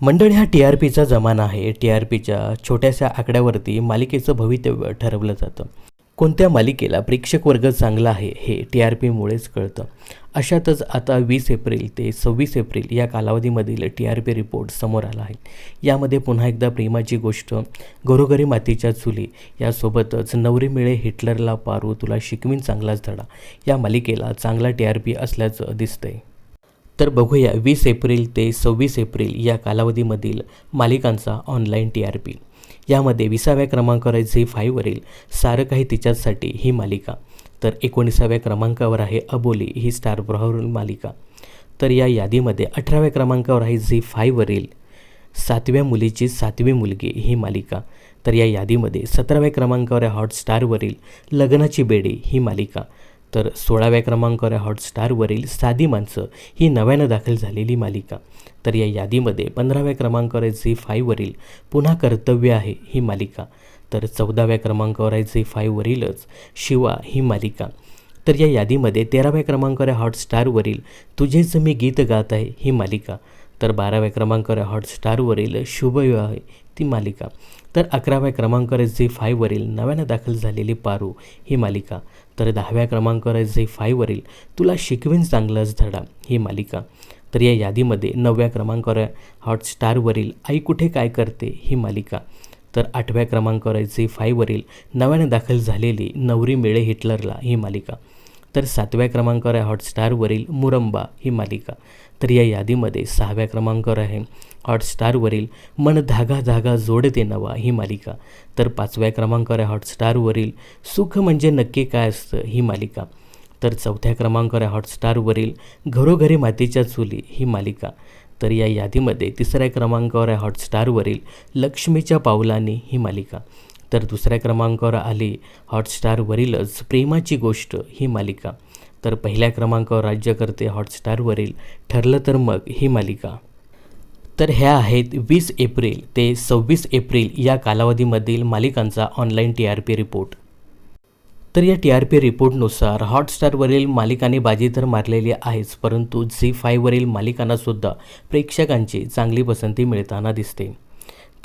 मंडळ हा T R पीचा जमाना आहे. टी आर पीच्या छोट्याशा आकड्यावरती मालिकेचं भवितव्य ठरवलं जातं. कोणत्या मालिकेला प्रेक्षक वर्ग चांगला आहे हे टी आर पीमुळेच कळतं. अशातच आता वीस एप्रिल ते सव्वीस एप्रिल या कालावधीमधील टी आर पी रिपोर्ट समोर आला आहे. यामध्ये पुन्हा एकदा प्रेमाची गोष्ट घरोघरी मातीच्या चुली यासोबतच नवरी मिळे हिटलरला पारू तुला शिकवीन चांगलाच धडा. या मालिकेला चांगला टी आर पी असल्याचं दिसतंय. तर बघूया वीस एप्रिल ते सव्वीस एप्रिल या कालावधीमधील मालिकांचा ऑनलाईन टी आर पी यामध्ये विसाव्या क्रमांकावर आहे झी फाईव्हवरील सारं काही तिच्याचसाठी ही मालिका. तर एकोणीसाव्या क्रमांकावर आहे अबोली ही स्टार प्रवाहवरील मालिका. तर या यादीमध्ये अठराव्या क्रमांकावर आहे झी फाईव्हवरील सातव्या मुलीची सातवी मुलगी ही मालिका. तर या यादीमध्ये सतराव्या क्रमांकावर आहे हॉटस्टारवरील लग्नाची बेडी ही मालिका. तर सोळाव्या क्रमांकावर हॉटस्टारवरील साधी माणसं ही नव्यानं दाखल झालेली मालिका. तर या यादीमध्ये पंधराव्या क्रमांकावर आहे झी फायवरील पुन्हा कर्तव्य आहे ही मालिका. तर चौदाव्या क्रमांकावर आहे झी फायवरीलच शिवा ही मालिका. तर या यादीमध्ये तेराव्या क्रमांकावर आहे हॉटस्टारवरील तुझेच मी गीत गात आहे ही मालिका. तर बाराव्या क्रमांकावर आहे हॉटस्टारवरील शुभविवाह ती मालिका. तर अकराव्या क्रमांकावर झी फाईव्हवरील नव्यानं दाखल झालेली पारू ही मालिका. तर दहाव्या क्रमांकावर आहे झी फाईव्हवरील तुला शिकवीन चांगलंच धडा ही मालिका. तर या यादीमध्ये नवव्या क्रमांकावर हॉटस्टारवरील आई कुठे काय करते ही मालिका. तर आठव्या क्रमांकावर आहे झी फायवरील नव्याने दाखल झालेली नवरी मिळे हिटलरला ही मालिका. तर सातव्या क्रमांकावर आहे हॉटस्टारवरील मुरंबा ही मालिका. तर या यादीमध्ये सहाव्या क्रमांकावर आहे हॉटस्टारवरील मन धागा धागा जोडते नवा ही मालिका. तर पाचव्या क्रमांकावर आहे हॉटस्टारवरील सुख म्हणजे नक्की काय असतं ही मालिका. तर चौथ्या क्रमांकावर आहे हॉटस्टारवरील घरोघरी मातीच्या चुली ही मालिका. तर या यादीमध्ये तिसऱ्या क्रमांकावर आहे हॉटस्टारवरील लक्ष्मीच्या पावलांनी ही मालिका. तर दुसऱ्या क्रमांकावर आली हॉटस्टारवरीलच प्रेमाची गोष्ट ही मालिका. तर पहिल्या क्रमांकावर राज्य करते हॉटस्टारवरील ठरलं तर मग ही मालिका. तर ह्या आहेत वीस एप्रिल ते सव्वीस एप्रिल या कालावधीमधील मालिकांचा online T R P report. तर या टी आर पी रिपोर्टनुसार हॉटस्टारवरील मालिकांनी बाजी तर मारलेली आहेच परंतु झी फायवरील मालिकांनासुद्धा प्रेक्षकांची चांगली पसंती मिळताना दिसते.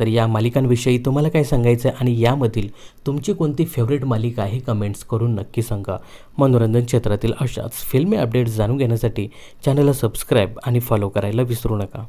तर या मालिकांविषयी तुम्हाला काय सांगायचं आहे आणि यामधील तुमची कोणती फेवरेट मालिका आहे कमेंट्स करून नक्की सांगा. मनोरंजन क्षेत्रातील अशाच फिल्मी अपडेट्स जाणून घेण्यासाठी चॅनलला सबस्क्राईब आणि फॉलो करायला विसरू नका.